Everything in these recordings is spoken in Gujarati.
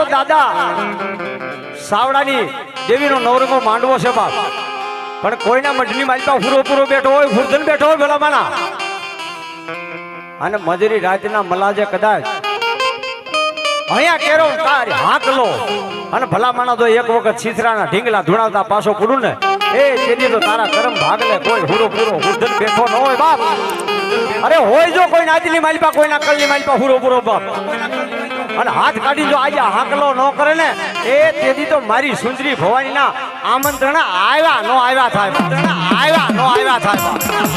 તો દાદા, સાવડાની દેવીનો નવરંગો માંડવો છે બાપ. પણ કોઈના મઢની માલિકા પૂરો પૂરો બેઠો હોય ફૂરધન બેઠો હોય ભલા માના અને મજરી રાતના મલાજે કદાચ અહીંયા કેરો કાર હાકલો અને ભલા માણા તો એક વખત છીછરાના ઢીંગલા ધુણાવતા પાછો પૂરું ને. એ તેથી તો તારા કરમ ભાગલે કોઈ હુરો પૂરો હુરધન બેઠો ન હોય બાપ. અરે હોય જો કોઈ નાદીની માલિપા કોઈના કલની માલિપા હુરો પૂરો બાપ. અને હાથ કાઢી જો આજે હાકલો ન કરે ને, એ તેથી તો મારી સુંદરી ભવાનીના આમંત્રણ આવ્યા, નો આવ્યા થાય. આવ્યા, નો આવ્યા થાય.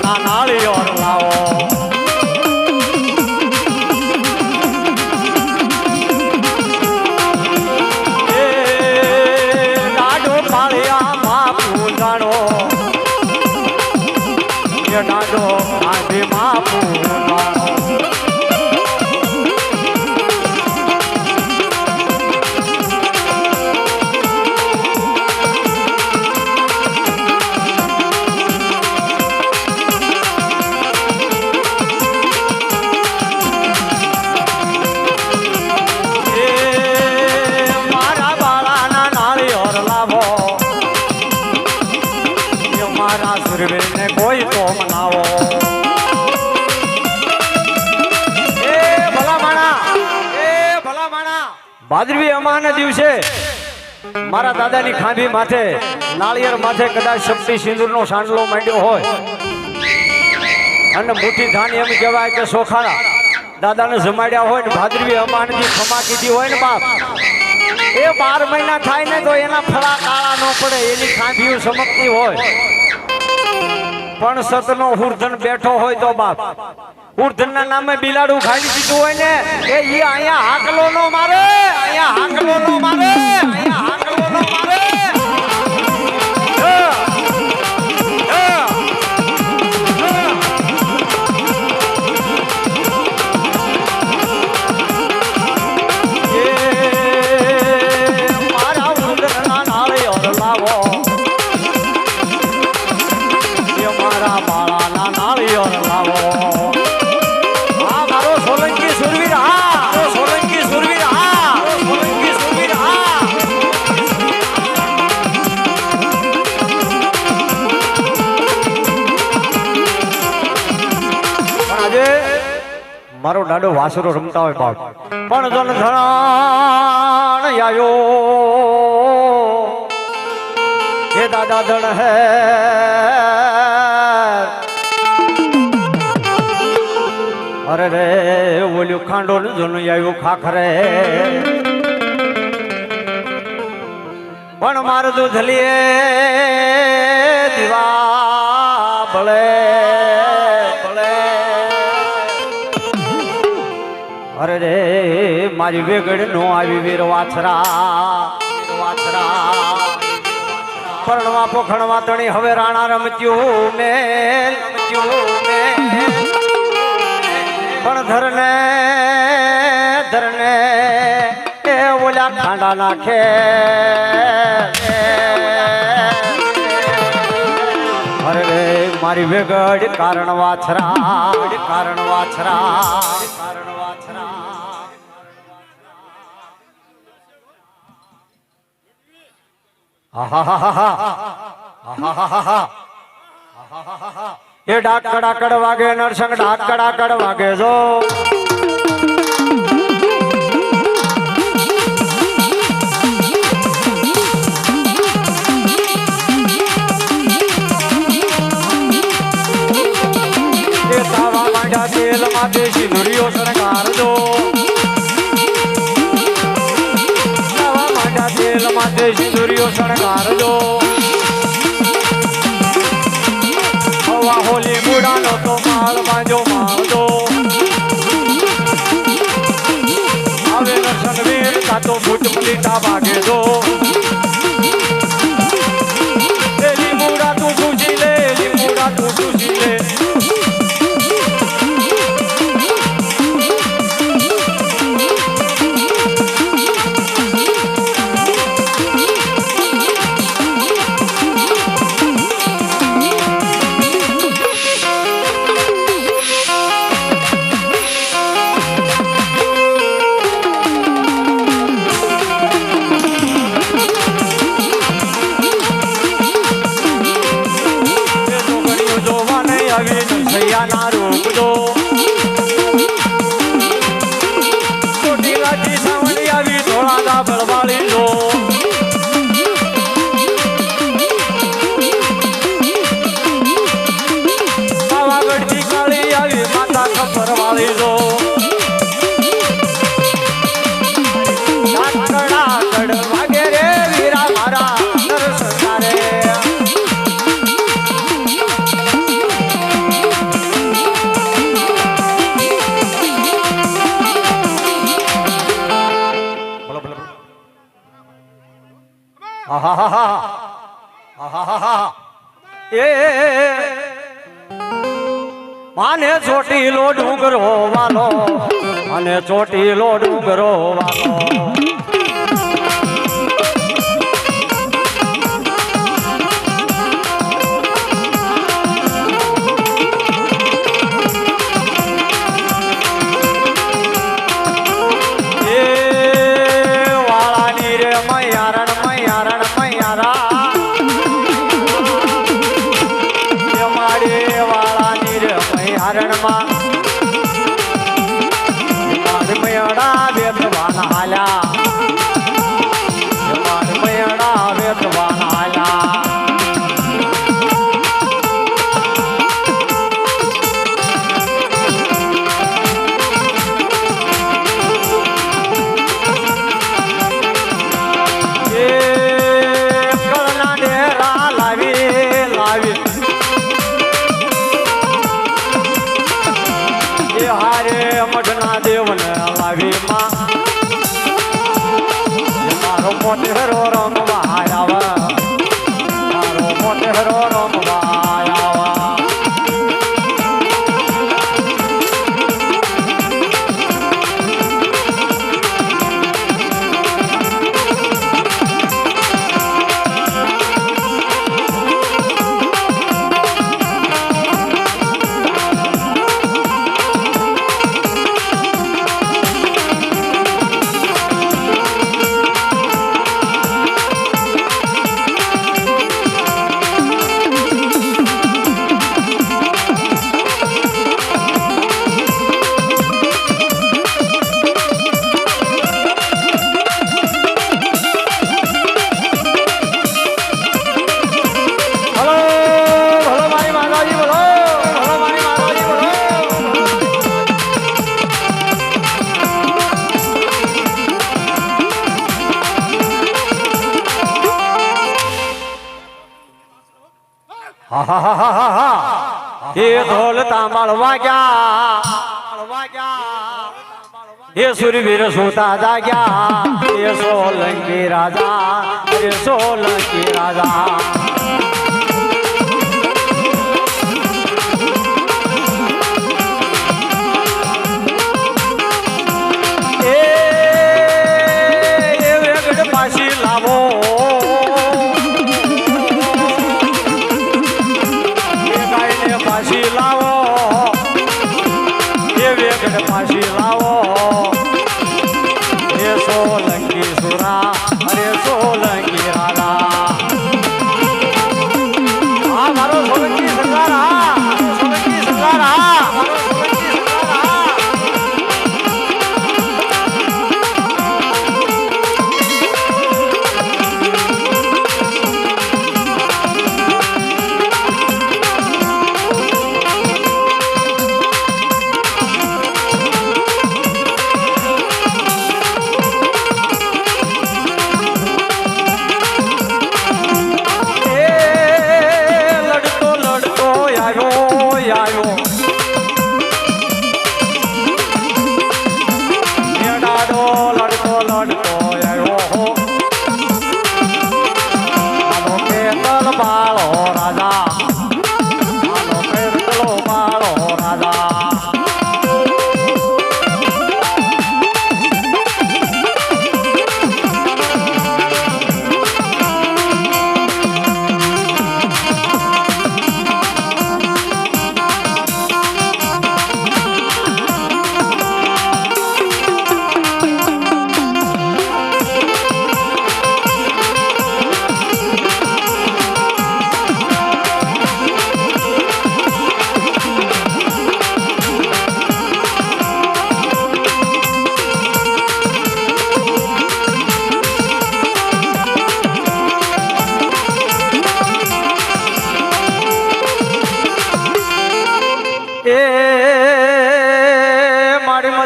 ઉદરના નાળિયેર સુરવીરને કોઈ તો મનાવો. ભાદરવી અમાના દિવસે મારા દાદાની ખાંભી માથે, નાળિયેર માથે કદાચ શક્તિ સિંદૂરનો સાંડલો માંડ્યો હોય. અને મુઠ્ઠી ધાન એમ કહેવાય કે સોખાડા દાદાને જમાડ્યા હોય ને ભાદરવી અમાનજી ક્ષમા કીધી હોય ને બાપ. એ બાર મહિના થાય ને તો એના ફળા કાળા ન પડે, એની ખાંભીઓ સમકતી હોય. પણ સતનો હુરધન બેઠો હોય તો બાપ. હુરધન ના નામે બિલાડું ખાઈ દીધું હોય ને, એ ઈ અહીંયા હાકલો નો મારે, અહીંયા હાકલો નો મારે, અહીંયા હાકલો નો મારે. મારો દાડો વાસરો રમતા હોય બાપ પણ જન ધણાણ આવ્યો હે દાદા ધણ હે. અરે રે, ઓલ્યું ખાંડો ને જન આવ્યું ખાખરે પણ મારું દૂધ લીએ દીવા. અરે રે, મારી વેગડ નો આવી વીર વાછરા વાછરા. પરણવા પોખણવા તણી હવે રાણા રમત્યું મેલ પણ ધરને ધરને, એ ઓલા ખાંડા નાખે. અરે રે, મારી વેગડ કારણ વાછરા કારણ વાછરા. કારણ એ ડાક કડાકડ વાગે નરસંગ ડાક કડાકડ વાગે જો. તેલ માથે માથે સિંદુરીઓ શણગારજો. હવા હોલી મુડાનો તો માલ બાંજો માળજો. હવે દર્શન વીર કાતો ફૂટ પલીટા વાગે જો પરવાળી દો. આહા આહા આહા એ અને ચોટી ચોટીલો ડુંગરો વાલો. અને ચોટી ચોટીલો ડુંગરો વાલો. على એ ઢોલ તાંબાળ વાગ્યા એ સુરવીર સુતા જાગ્યા. એ સોલંકી રાજા એ સોલંકી રાજા. કાશી લાવ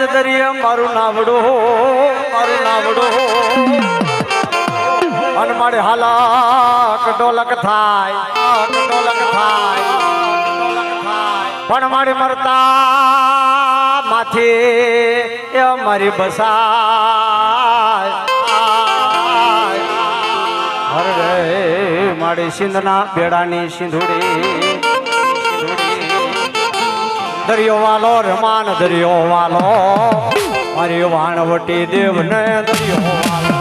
જ દરિયા, મારું નાવડું મારું નાવડું અને મારે ડોલક થાય ડોલક થાય. પણ મારે મરતા માથે એ મારી બસાય હર રે મારી સિંધના બેડાની સિંધુડી. દરિયો વાલો રમાન દરિયો વાલો. મારી વાણવટી દેવને દરિયો વાલો.